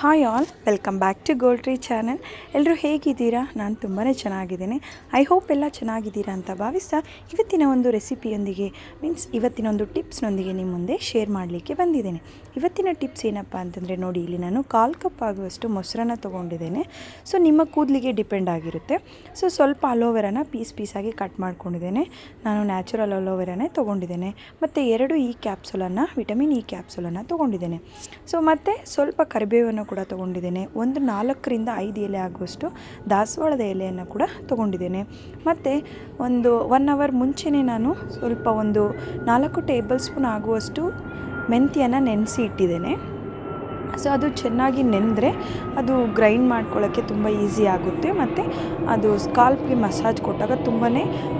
Hi all welcome back to gold tree channel ಎಲ್ಲರೂ ಹೇಗಿದ್ದೀರಾ? ನಾನು ತುಂಬಾ ಚೆನ್ನಾಗಿದ್ದೀನಿ. ಐ ಹೋಪ್ ಎಲ್ಲ ಚೆನ್ನಾಗಿದ್ದೀರಾ ಅಂತ ಭಾವಿಸ್ತಾ ಇವತ್ತಿನ ಒಂದು ರೆಸಿಪಿಯೊಂದಿಗೆ ಮೀನ್ಸ್ ಇವತ್ತಿನ ಒಂದು ಟಿಪ್ಸ್ನೊಂದಿಗೆ ನಿಮ್ಮ ಮುಂದೆ ಶೇರ್ ಮಾಡಲಿಕ್ಕೆ ಬಂದಿದ್ದೇನೆ. ಇವತ್ತಿನ ಟಿಪ್ಸ್ ಏನಪ್ಪ ಅಂತಂದರೆ ನೋಡಿ, ಇಲ್ಲಿ ನಾನು ಕಾಲು ಕಪ್ ಆಗುವಷ್ಟು ಮೊಸರನ್ನ ತೊಗೊಂಡಿದ್ದೇನೆ. ಸೊ ನಿಮ್ಮ ಕೂದಲಿಗೆ ಡಿಪೆಂಡ್ ಆಗಿರುತ್ತೆ. ಸೊ ಸ್ವಲ್ಪ ಅಲೋವೆರಾನ ಪೀಸ್ ಪೀಸಾಗಿ ಕಟ್ ಮಾಡ್ಕೊಂಡಿದ್ದೇನೆ. ನಾನು ನ್ಯಾಚುರಲ್ ಅಲೋವೆರಾನೇ ತೊಗೊಂಡಿದ್ದೇನೆ. ಮತ್ತು ಎರಡು ಈ ಕ್ಯಾಪ್ಸುಲನ್ನು ವಿಟಮಿನ್ ಇ ಕ್ಯಾಪ್ಸುಲನ್ನು ತೊಗೊಂಡಿದ್ದೇನೆ. ಸೊ ಮತ್ತು ಸ್ವಲ್ಪ ಕರಿಬೇವನ್ನು ಕೂಡ ತೊಗೊಂಡಿದ್ದೇನೆ. ಒಂದು ನಾಲ್ಕರಿಂದ ಐದು ಎಲೆ ಆಗುವಷ್ಟು ದಾಸವಾಳದ ಎಲೆಯನ್ನು ಕೂಡ ತೊಗೊಂಡಿದ್ದೇನೆ. ಮತ್ತು ಒಂದು ಒನ್ ಅವರ್ ಮುಂಚೆನೇ ನಾನು ಸ್ವಲ್ಪ ಒಂದು ನಾಲ್ಕು ಟೇಬಲ್ ಸ್ಪೂನ್ ಆಗುವಷ್ಟು ಮೆಂತ್ಯನ ನೆನೆಸಿ ಇಟ್ಟಿದ್ದೇನೆ. ಸೊ ಅದು ಚೆನ್ನಾಗಿ ನೆನೆದ್ರೆ ಅದು ಗ್ರೈಂಡ್ ಮಾಡ್ಕೊಳ್ಳೋಕ್ಕೆ ತುಂಬ ಈಸಿ ಆಗುತ್ತೆ. ಮತ್ತು ಅದು ಸ್ಕಾಲ್ಪ್ಗೆ ಮಸಾಜ್ ಕೊಟ್ಟಾಗ ತುಂಬಾ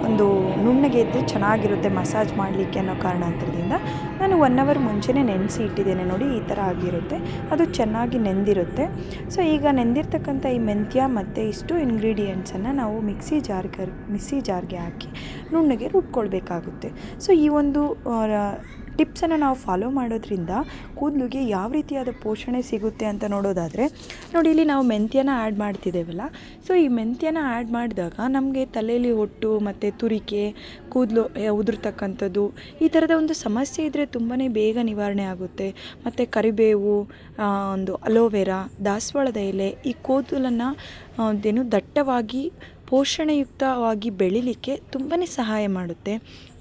ಒಂದು ನುಣ್ಣಗೆ ಇದ್ದರೆ ಚೆನ್ನಾಗಿರುತ್ತೆ ಮಸಾಜ್ ಮಾಡಲಿಕ್ಕೆ ಅನ್ನೋ ಕಾರಣಾಂತರದಿಂದ. ನಾನು ಒನ್ ಅವರ್ ಮುಂಚೆನೇ ನೆನೆಸಿ ಇಟ್ಟಿದ್ದೇನೆ ನೋಡಿ, ಈ ಥರ ಆಗಿರುತ್ತೆ. ಅದು ಚೆನ್ನಾಗಿ ನೆಂದಿರುತ್ತೆ. ಸೊ ಈಗ ನೆಂದಿರ್ತಕ್ಕಂಥ ಈ ಮೆಂತ್ಯ ಮತ್ತು ಇಷ್ಟು ಇಂಗ್ರೀಡಿಯೆಂಟ್ಸನ್ನು ನಾವು ಮಿಕ್ಸಿ ಜಾರ್ಗೆ ಮಿಕ್ಸಿ ಜಾರ್ಗೆ ಹಾಕಿ ನುಣ್ಣಗೆ ರುಬ್ಕೊಳ್ಬೇಕಾಗುತ್ತೆ. ಸೊ ಈ ಒಂದು ಟಿಪ್ಸನ್ನು ನಾವು ಫಾಲೋ ಮಾಡೋದ್ರಿಂದ ಕೂದಲಿಗೆ ಯಾವ ರೀತಿಯಾದ ಪೋಷಣೆ ಸಿಗುತ್ತೆ ಅಂತ ನೋಡೋದಾದರೆ, ನೋಡಿ ಇಲ್ಲಿ ನಾವು ಮೆಂತ್ಯನ ಆ್ಯಡ್ ಮಾಡ್ತಿದ್ದೇವಲ್ಲ ಸೊ ಈ ಮೆಂತ್ಯನ ಆ್ಯಡ್ ಮಾಡಿದಾಗ ನಮಗೆ ತಲೆಯಲ್ಲಿ ಹೊಟ್ಟು ಮತ್ತು ತುರಿಕೆ, ಕೂದಲು ಉದುರ್ತಕ್ಕಂಥದ್ದು, ಈ ಥರದ ಒಂದು ಸಮಸ್ಯೆ ಇದ್ದರೆ ತುಂಬಾ ಬೇಗ ನಿವಾರಣೆ ಆಗುತ್ತೆ. ಮತ್ತು ಕರಿಬೇವು ಒಂದು ಅಲೋವೆರಾ, ದಾಸವಾಳದ ಎಲೆ, ಈ ಕೂದಲನ್ನು ಏನು ದಟ್ಟವಾಗಿ ಪೋಷಣೆಯುಕ್ತವಾಗಿ ಬೆಳಿಲಿಕ್ಕೆ ತುಂಬಾ ಸಹಾಯ ಮಾಡುತ್ತೆ.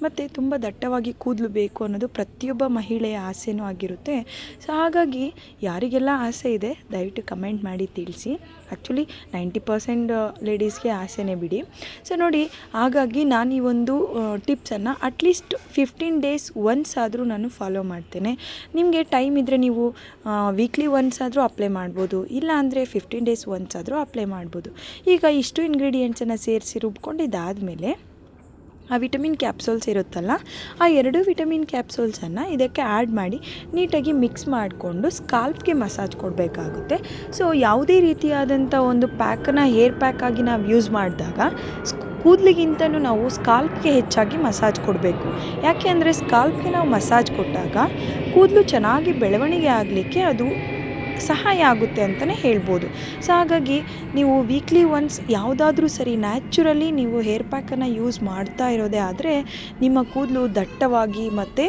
ಮತ್ತು ತುಂಬ ದಟ್ಟವಾಗಿ ಕೂದಲು ಬೇಕು ಅನ್ನೋದು ಪ್ರತಿಯೊಬ್ಬ ಮಹಿಳೆಯ ಆಸೆನೂ ಆಗಿರುತ್ತೆ. ಸೊ ಹಾಗಾಗಿ ಯಾರಿಗೆಲ್ಲ ಆಸೆ ಇದೆ, ದಯವಿಟ್ಟು ಕಮೆಂಟ್ ಮಾಡಿ ತಿಳಿಸಿ. ಆ್ಯಕ್ಚುಲಿ ನೈಂಟಿ ಪರ್ಸೆಂಟ್ ಲೇಡೀಸ್ಗೆ ಆಸೆನೇ ಬಿಡಿ. ಸೊ ನೋಡಿ, ಹಾಗಾಗಿ ನಾನು ಈ ಒಂದು ಟಿಪ್ಸನ್ನು at least fifteen days once ಆದರೂ ನಾನು ಫಾಲೋ ಮಾಡ್ತೇನೆ. ನಿಮಗೆ ಟೈಮ್ ಇದ್ದರೆ ನೀವು ವೀಕ್ಲಿ ಒನ್ಸ್ ಆದರೂ ಅಪ್ಲೈ ಮಾಡ್ಬೋದು. ಇಲ್ಲ ಅಂದರೆ ಫಿಫ್ಟೀನ್ ಡೇಸ್ ಒನ್ಸ್ ಆದರೂ ಅಪ್ಲೈ ಮಾಡ್ಬೋದು. ಈಗ ಇಷ್ಟು ಇಂಗ್ರೀಡಿಯೆಂಟ್ಸನ್ನು ಸೇರಿಸಿ ರುಬ್ಕೊಂಡಿದ್ದಾದಮೇಲೆ ಆ ವಿಟಮಿನ್ ಕ್ಯಾಪ್ಸೂಲ್ಸ್ ಇರುತ್ತಲ್ಲ, ಆ ಎರಡು ವಿಟಮಿನ್ ಕ್ಯಾಪ್ಸೂಲ್ಸನ್ನು ಇದಕ್ಕೆ ಆ್ಯಡ್ ಮಾಡಿ ನೀಟಾಗಿ ಮಿಕ್ಸ್ ಮಾಡಿಕೊಂಡು ಸ್ಕಾಲ್ಪ್ಗೆ ಮಸಾಜ್ ಕೊಡಬೇಕಾಗುತ್ತೆ. ಸೊ ಯಾವುದೇ ರೀತಿಯಾದಂಥ ಒಂದು ಪ್ಯಾಕನ್ನು ಹೇರ್ ಪ್ಯಾಕಾಗಿ ನಾವು ಯೂಸ್ ಮಾಡಿದಾಗ ಕೂದಲಿಗಿಂತನೂ ನಾವು ಸ್ಕಾಲ್ಪ್ಗೆ ಹೆಚ್ಚಾಗಿ ಮಸಾಜ್ ಕೊಡಬೇಕು. ಯಾಕೆ ಅಂದರೆ ಸ್ಕಾಲ್ಪ್ಗೆ ನಾವು ಮಸಾಜ್ ಕೊಟ್ಟಾಗ ಕೂದಲು ಚೆನ್ನಾಗಿ ಬೆಳವಣಿಗೆ ಆಗಲಿಕ್ಕೆ ಅದು ಸಹಾಯ ಆಗುತ್ತೆ ಅಂತಲೇ ಹೇಳ್ಬೋದು. ಸೊ ಹಾಗಾಗಿ ನೀವು ವೀಕ್ಲಿ ಒನ್ಸ್ ಯಾವುದಾದ್ರೂ ಸರಿ ನ್ಯಾಚುರಲಿ ನೀವು ಹೇರ್ ಪ್ಯಾಕನ್ನು ಯೂಸ್ ಮಾಡ್ತಾ ಇರೋದೇ ಆದರೆ ನಿಮ್ಮ ಕೂದಲು ದಟ್ಟವಾಗಿ ಮತ್ತು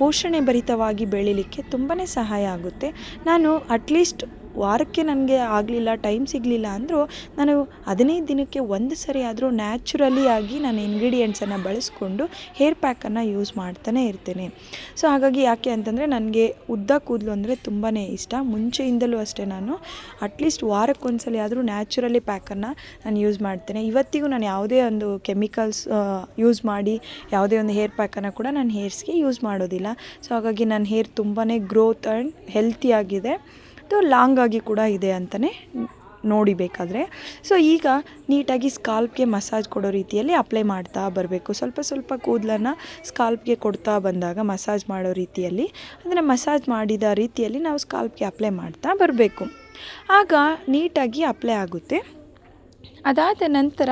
ಪೋಷಣೆ ಭರಿತವಾಗಿ ಬೆಳೀಲಿಕ್ಕೆ ತುಂಬಾ ಸಹಾಯ ಆಗುತ್ತೆ. ನಾನು ಅಟ್ಲೀಸ್ಟ್ ವಾರಕ್ಕೆ ನನಗೆ ಆಗಲಿಲ್ಲ ಟೈಮ್ ಸಿಗಲಿಲ್ಲ ಅಂದರೂ ನಾನು ಹದಿನೈದು ದಿನಕ್ಕೆ ಒಂದು ಸರಿ ಆದರೂ ನ್ಯಾಚುರಲಿ ಆಗಿ ನಾನು ಇಂಗ್ರೀಡಿಯೆಂಟ್ಸನ್ನು ಬಳಸ್ಕೊಂಡು ಹೇರ್ ಪ್ಯಾಕನ್ನು ಯೂಸ್ ಮಾಡ್ತಾನೆ ಇರ್ತೇನೆ. ಸೊ ಹಾಗಾಗಿ ಯಾಕೆ ಅಂತಂದರೆ ನನಗೆ ಉದ್ದ ಕೂದಲು ಅಂದರೆ ತುಂಬಾ ಇಷ್ಟ. ಮುಂಚೆಯಿಂದಲೂ ಅಷ್ಟೇ ನಾನು ಅಟ್ಲೀಸ್ಟ್ ವಾರಕ್ಕೊಂದ್ಸಲಿ ಆದರೂ ನ್ಯಾಚುರಲಿ ಪ್ಯಾಕನ್ನು ನಾನು ಯೂಸ್ ಮಾಡ್ತೇನೆ. ಇವತ್ತಿಗೂ ನಾನು ಯಾವುದೇ ಒಂದು ಕೆಮಿಕಲ್ಸ್ ಯೂಸ್ ಮಾಡಿ ಯಾವುದೇ ಒಂದು ಹೇರ್ ಪ್ಯಾಕನ್ನು ಕೂಡ ನಾನು ಹೇರ್ಸ್ಗೆ ಯೂಸ್ ಮಾಡೋದಿಲ್ಲ. ಸೊ ಹಾಗಾಗಿ ನನ್ನ ಹೇರ್ ತುಂಬಾ ಗ್ರೋತ್ ಆ್ಯಂಡ್ ಹೆಲ್ತಿಯಾಗಿದೆ ಅದು ಲಾಂಗ್ ಆಗಿ ಕೂಡ ಇದೆ ಅಂತಲೇ ನೋಡಿ ಬೇಕಾದರೆ ಸೊ ಈಗ ನೀಟಾಗಿ ಸ್ಕಾಲ್ಪ್ಗೆ ಮಸಾಜ್ ಕೊಡೋ ರೀತಿಯಲ್ಲಿ ಅಪ್ಲೈ ಮಾಡ್ತಾ ಬರಬೇಕು. ಸ್ವಲ್ಪ ಸ್ವಲ್ಪ ಕೂದಲನ್ನು ಸ್ಕಾಲ್ಪ್ಗೆ ಕೊಡ್ತಾ ಬಂದಾಗ ಮಸಾಜ್ ಮಾಡೋ ರೀತಿಯಲ್ಲಿ ಅಂದರೆ ಮಸಾಜ್ ಮಾಡಿದ ರೀತಿಯಲ್ಲಿ ನಾವು ಸ್ಕಾಲ್ಪ್ಗೆ ಅಪ್ಲೈ ಮಾಡ್ತಾ ಬರಬೇಕು. ಆಗ ನೀಟಾಗಿ ಅಪ್ಲೈ ಆಗುತ್ತೆ. ಅದಾದ ನಂತರ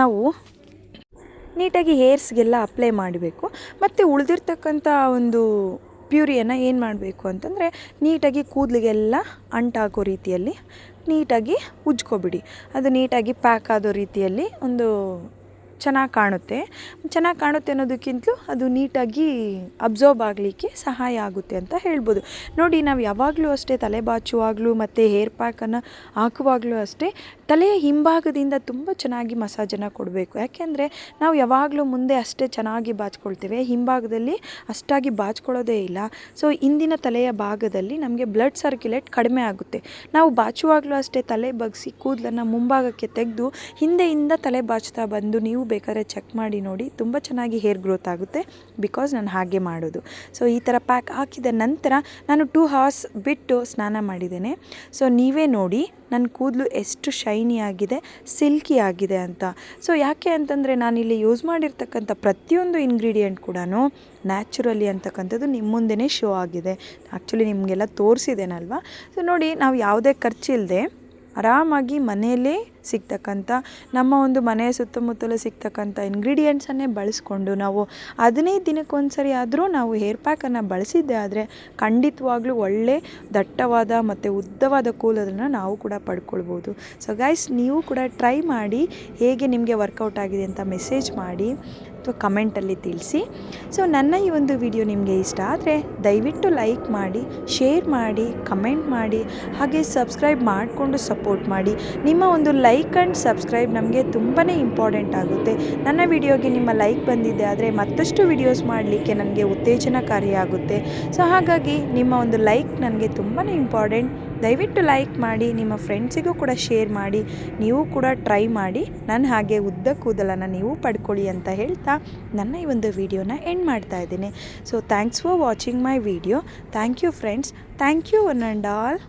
ನಾವು ನೀಟಾಗಿ ಹೇರ್ಸ್ಗೆಲ್ಲ ಅಪ್ಲೈ ಮಾಡಬೇಕು. ಮತ್ತು ಉಳಿದಿರ್ತಕ್ಕಂಥ ಒಂದು ಪ್ಯೂರಿಯನ್ನು ಏನು ಮಾಡಬೇಕು ಅಂತಂದರೆ ನೀಟಾಗಿ ಕೂದಲಿಗೆಲ್ಲ ಅಂಟಾಕೋ ರೀತಿಯಲ್ಲಿ ನೀಟಾಗಿ ಉಜ್ಕೊಬಿಡಿ. ಅದು ನೀಟಾಗಿ ಪ್ಯಾಕ್ ಆದೋ ರೀತಿಯಲ್ಲಿ ಒಂದು ಚೆನ್ನಾಗಿ ಕಾಣುತ್ತೆ. ಚೆನ್ನಾಗಿ ಕಾಣುತ್ತೆ ಅನ್ನೋದಕ್ಕಿಂತಲೂ ಅದು ನೀಟಾಗಿ ಅಬ್ಸರ್ವ್ ಆಗಲಿಕ್ಕೆ ಸಹಾಯ ಆಗುತ್ತೆ ಅಂತ ಹೇಳ್ಬೋದು. ನೋಡಿ, ನಾವು ಯಾವಾಗಲೂ ಅಷ್ಟೇ ತಲೆ ಬಾಚುವಾಗಲೂ ಮತ್ತು ಹೇರ್ ಪ್ಯಾಕನ್ನು ಹಾಕುವಾಗಲೂ ಅಷ್ಟೇ ತಲೆಯ ಹಿಂಭಾಗದಿಂದ ತುಂಬ ಚೆನ್ನಾಗಿ ಮಸಾಜನ್ನು ಕೊಡಬೇಕು. ಯಾಕೆಂದರೆ ನಾವು ಯಾವಾಗಲೂ ಮುಂದೆ ಅಷ್ಟೇ ಚೆನ್ನಾಗಿ ಬಾಚ್ಕೊಳ್ತೇವೆ. ಹಿಂಭಾಗದಲ್ಲಿ ಅಷ್ಟಾಗಿ ಬಾಚ್ಕೊಳ್ಳೋದೇ ಇಲ್ಲ. ಸೊ ಇಂದಿನ ತಲೆಯ ಭಾಗದಲ್ಲಿ ನಮಗೆ ಬ್ಲಡ್ ಸರ್ಕ್ಯುಲೇಟ್ ಕಡಿಮೆ ಆಗುತ್ತೆ. ನಾವು ಬಾಚುವಾಗಲೂ ಅಷ್ಟೇ ತಲೆ ಬಗ್ಸಿ ಕೂದಲನ್ನು ಮುಂಭಾಗಕ್ಕೆ ತೆಗೆದು ಹಿಂದೆಯಿಂದ ತಲೆ ಬಾಚ್ತಾ ಬಂದು ನೀವು ಬೇಕಾದ್ರೆ ಚೆಕ್ ಮಾಡಿ ನೋಡಿ. ತುಂಬ ಚೆನ್ನಾಗಿ ಹೇರ್ ಗ್ರೋತ್ ಆಗುತ್ತೆ ಬಿಕಾಸ್ ನಾನು ಹಾಗೆ ಮಾಡೋದು. ಸೊ ಈ ಥರ ಪ್ಯಾಕ್ ಹಾಕಿದ ನಂತರ ನಾನು ಟೂ ಹವರ್ಸ್ ಬಿಟ್ಟು ಸ್ನಾನ ಮಾಡಿದ್ದೇನೆ. ಸೊ ನೀವೇ ನೋಡಿ ನನ್ನ ಕೂದಲು ಎಷ್ಟು ಶೈನಿ ಆಗಿದೆ ಸಿಲ್ಕಿ ಆಗಿದೆ ಅಂತ. ಸೊ ಯಾಕೆ ಅಂತಂದರೆ ನಾನಿಲ್ಲಿ ಯೂಸ್ ಮಾಡಿರ್ತಕ್ಕಂಥ ಪ್ರತಿಯೊಂದು ಇಂಗ್ರೀಡಿಯೆಂಟ್ ಕೂಡ ನ್ಯಾಚುರಲಿ ಅಂತಕ್ಕಂಥದ್ದು ನಿಮ್ಮ ಮುಂದೆಯೇ ಶೋ ಆಗಿದೆ. ಆ್ಯಕ್ಚುಲಿ ನಿಮಗೆಲ್ಲ ತೋರಿಸಿದ್ದೇನಲ್ವ? ಸೊ ನೋಡಿ, ನಾವು ಯಾವುದೇ ಖರ್ಚಿಲ್ಲದೆ ಆರಾಮಾಗಿ ಮನೆಯಲ್ಲೇ ಸಿಗ್ತಕ್ಕಂಥ, ನಮ್ಮ ಒಂದು ಮನೆಯ ಸುತ್ತಮುತ್ತಲೂ ಸಿಗ್ತಕ್ಕಂಥ ಇಂಗ್ರೀಡಿಯೆಂಟ್ಸನ್ನೇ ಬಳಸ್ಕೊಂಡು ನಾವು ಹದಿನೈದು ದಿನಕ್ಕೊಂದ್ಸರಿ ಆದರೂ ನಾವು ಹೇರ್ ಪ್ಯಾಕನ್ನು ಬಳಸಿದ್ದೆ ಆದರೆ ಖಂಡಿತವಾಗ್ಲೂ ಒಳ್ಳೆ ದಟ್ಟವಾದ ಮತ್ತು ಉದ್ದವಾದ ಕೂಲದನ್ನು ನಾವು ಕೂಡ ಪಡ್ಕೊಳ್ಬೋದು. ಸೊ ಗೈಸ್ ನೀವು ಕೂಡ ಟ್ರೈ ಮಾಡಿ ಹೇಗೆ ನಿಮಗೆ ವರ್ಕೌಟ್ ಆಗಿದೆ ಅಂತ ಮೆಸೇಜ್ ಮಾಡಿ. ಅಥವಾ ಕಮೆಂಟಲ್ಲಿ ತಿಳಿಸಿ. ಸೊ, ನನ್ನ ಈ ಒಂದು ವಿಡಿಯೋ ನಿಮಗೆ ಇಷ್ಟ ಆದರೆ ದಯವಿಟ್ಟು ಲೈಕ್ ಮಾಡಿ, ಶೇರ್ ಮಾಡಿ, ಕಮೆಂಟ್ ಮಾಡಿ, ಹಾಗೆ ಸಬ್ಸ್ಕ್ರೈಬ್ ಮಾಡಿಕೊಂಡು ಸಪೋರ್ಟ್ ಮಾಡಿ. ನಿಮ್ಮ ಒಂದು ಲೈಕ್ ಆ್ಯಂಡ್ ಸಬ್ಸ್ಕ್ರೈಬ್ ನಮಗೆ ತುಂಬಾ ಇಂಪಾರ್ಟೆಂಟ್ ಆಗುತ್ತೆ. ನನ್ನ ವಿಡಿಯೋಗೆ ನಿಮ್ಮ ಲೈಕ್ ಬಂದಿದೆ ಆದರೆ ಮತ್ತಷ್ಟು ವಿಡಿಯೋಸ್ ಮಾಡಲಿಕ್ಕೆ ನನಗೆ ಉತ್ತೇಜನಕಾರಿಯಾಗುತ್ತೆ. ಸೊ, ಹಾಗಾಗಿ ನಿಮ್ಮ ಒಂದು ಲೈಕ್ ನನಗೆ ತುಂಬಾ ಇಂಪಾರ್ಟೆಂಟ್. ದಯವಿಟ್ಟು ಲೈಕ್ ಮಾಡಿ, ನಿಮ್ಮ ಫ್ರೆಂಡ್ಸಿಗೂ ಕೂಡ ಶೇರ್ ಮಾಡಿ, ನೀವು ಕೂಡ ಟ್ರೈ ಮಾಡಿ ನನ್ನ ಹಾಗೆ ಉದ್ದ ಕೂದಲನ್ನು ನೀವು ಪಡ್ಕೊಳ್ಳಿ ಅಂತ ಹೇಳ್ತಾ ನನ್ನ ಈ ಒಂದು ವಿಡಿಯೋನ ಎಂಡ್ ಮಾಡ್ತಾ ಇದ್ದೀನಿ. So thanks for watching my video thank you friends thank you one and all